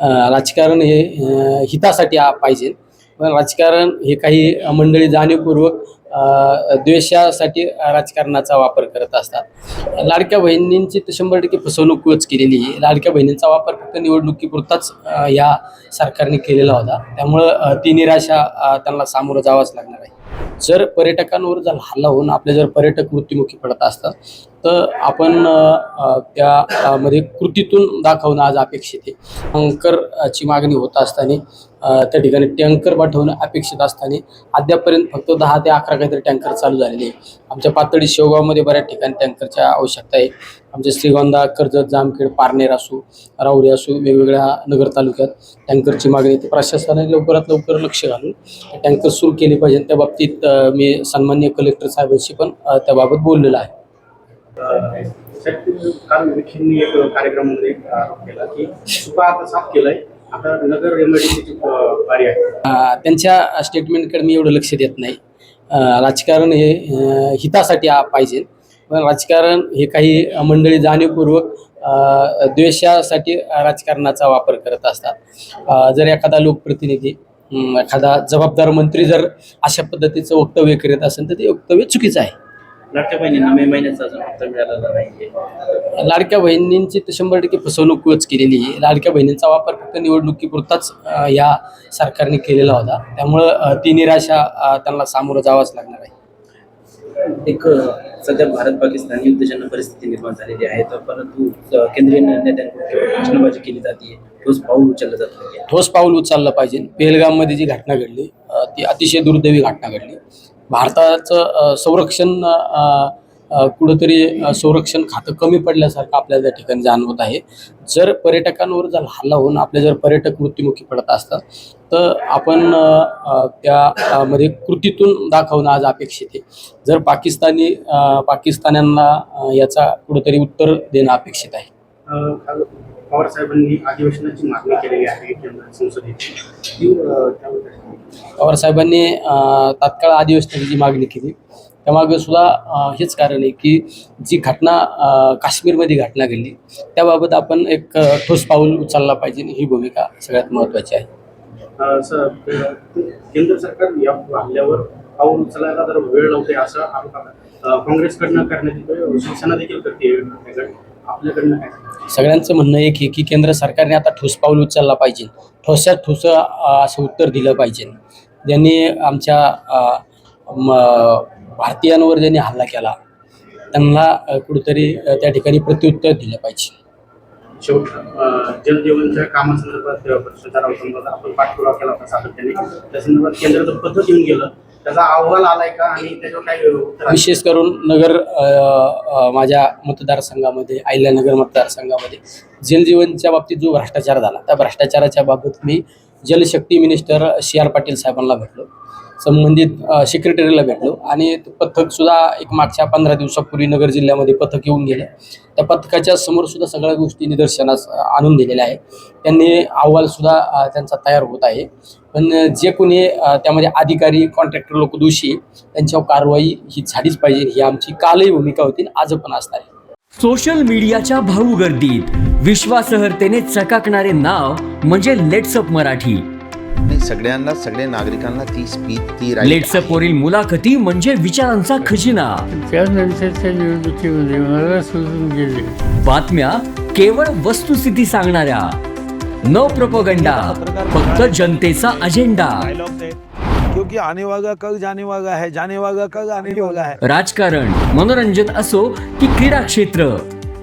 राजकारण हे हितासाठी पाहिजे. पण राजकारण हे काही मंडळी जाणीवपूर्वक द्वेषासाठी राजकारणाचा वापर करत असतात. लाडक्या बहिणींची तर शंभर टक्के फसवणूकच केलेली आहे. लाडक्या बहिणींचा वापर फक्त निवडणुकीपुरताच या सरकारने केलेला होता. त्यामुळं ती निराशा त्यांना सामोरं जावाच लागणार आहे. जर पर्यटकांवर जर हल्ला होऊन आपले जर पर्यटक मृत्युमुखी पडत असतात तर आपण त्यामध्ये त्या मध्ये कृतीतून दाखवणं आज अपेक्षित आहे. टँकरची मागणी होत असताना त्या ठिकाणी टँकर पाठवणं अपेक्षित असताना अद्यापर्यंत फक्त दहा ते अकरा काहीतरी टँकर चालू झालेले आहे आमच्या पातळी शेवगावमध्ये बऱ्याच ठिकाणी टँकरच्या आवश्यकता आहे. आमच्या श्रीगोंदा कर्जत जामखेड पारनेर असू राऊरी असू वेगवेगळ्या नगर तालुक्यात टँकरची मागणी आहे. ते प्रशासनाने लवकरात लवकर लक्ष घालून टँकर सुरू केले पाहिजे. त्या बाबतीत मी सन्मान्य कलेक्टर साहेबांशी पण त्याबाबत बोललेलं आहे. काल विखेंनी एक कार्यक्रमामध्ये आरोप केला की चुका आता साफ केलाय. आता नगर रेमेडीची कार्य आहे. त्यांच्या स्टेटमेंटकडे मी एवढं लक्ष देत नाही. राजकारण हे हितासाठी पाहिजे. पण राजकारण हे काही मंडळी जाणीवपूर्वक द्वेषासाठी राजकारणाचा वापर करत असतात. जर एखादा लोकप्रतिनिधी एखादा जबाबदार मंत्री जर अशा पद्धतीचं वक्तव्य करीत असेल तर ते वक्तव्य चुकीचं आहे. लाडक्या बहिणींना मे महिन्याचा अजून हप्ता मिळालेला नाही लाडक्या बहिणींची तर शंभर टक्के फसवणूकच केलेली आहे. लाडक्या बहिणींचा वापर फक्त निवडणुकीपुरताच अ, या सरकारने केलेला होता. त्यामुळं अ, ती निराशा अ, त्यांना सामोरं जावंच लागणार आहे. एक अ, सध्या भारत पाकिस्तान युद्धजन्य परिस्थिती निर्माण झालेली आहे. तर परंतु अ, केंद्रीय नेत्यांकडून केवळ घोषणाबाजी केली जाते ठोस पाऊल उचललं जात ठोस पाऊल उचललं पाहिजे. पेहलगाममध्ये जी घटना घडली अ, ती अतिशय दुर्दैवी घटना घडली. भारताचं संरक्षण कुठंतरी संरक्षण खातं कमी पडल्यासारखं आपल्याला त्या ठिकाणी जाणवत आहे. जर पर्यटकांवर जर हल्ला होऊन आपले जर पर्यटक मृत्युमुखी पडत असतात तर आपण त्यामध्ये त्या मध्ये कृतीतून दाखवणं आज अपेक्षित आहे. जर पाकिस्तानी पाकिस्तान्यांना याचा कुठंतरी उत्तर देणं अपेक्षित आहे. पवार साहेबांनी अधिवेशनाची मागणी केलेली आहे संसदेची. पवार साहेबांनी तात्काळ अधिवेशनाची जी मागणी केली त्यामागे सुद्धा हेच कारण आहे की जी घटना काश्मीरमध्ये घटना घडली त्याबाबत आपण एक ठोस पाऊल उचलला पाहिजे ही भूमिका सगळ्यात महत्त्वाची आहे. केंद्र सरकार या हल्ल्यावर पाऊल उचलायला जर वेळ लावते असं काँग्रेसकडनं शिवसेना देखील करते आपल्याकडनं काय? सगळ्यांचं म्हणणं एक आहे की केंद्र सरकारने आता ठोस पाऊल उचलला पाहिजे. ठोसात ठोस असं उत्तर दिलं पाहिजे. ज्यांनी आमच्या भारतीयांवर ज्यांनी हल्ला केला त्यांना कुठेतरी त्या ठिकाणी प्रत्युत्तर दिलं पाहिजे. शेवट जलजीवनच्या कामासंदर्भात आपण पाठपुरावा केला होता सातत्याने. त्या संदर्भात केंद्राचं येऊन गेलं. त्याचा अहवाल आलाय का? आणि त्याच्यावर काय विशेष करून नगर माझ्या मतदारसंघामध्ये अहिल्यानगर मतदारसंघामध्ये जलजीवनच्या बाबतीत जो भ्रष्टाचार झाला त्या भ्रष्टाचाराच्या बाबत मी Jalshakti minister C R Patil साहेबांना भेटलो. संबंधित सेक्रेटरीला भेटलो. आणि पथकसुद्धा एक मागच्या पंधरा दिवसापूर्वी नगर जिल्ह्यामध्ये पथक येऊन गेलं. त्या पथकाच्या समोर सुद्धा सगळ्या गोष्टी निदर्शनास आणून दिलेल्या आहे त्यांनी अहवालसुद्धा त्यांचा तयार होत आहे. पण जे कोणी त्यामध्ये अधिकारी कॉन्ट्रॅक्टर लोक दोषी त्यांच्यावर कारवाई ही झालीच पाहिजे. ही आमची कालही भूमिका होती आज पण असणार आहे. सोशल मीडियाच्या भाऊ गर्दीत विश्वासार्हतेने चकाकणारे नाव म्हणजे लेट्सअप मराठी. नाही सगळ्यांना सगळ्या नागरिकांना ती स्पीच ती right लेट्सअप वरील मुलाखती म्हणजे विचारांचा खजिना. त्यानंतरच्या निवडणुकीमध्ये मला सोडून गेले. बातम्या केवळ वस्तुस्थिती सांगणाऱ्या. न प्रोपोगंडा फक्त जनतेचा अजेंडा. क्योंकि आने वाला कल जाने वाला है जाने वाला कल आने वाला है. राजकारण मनोरंजन असो की क्रीडा क्षेत्र.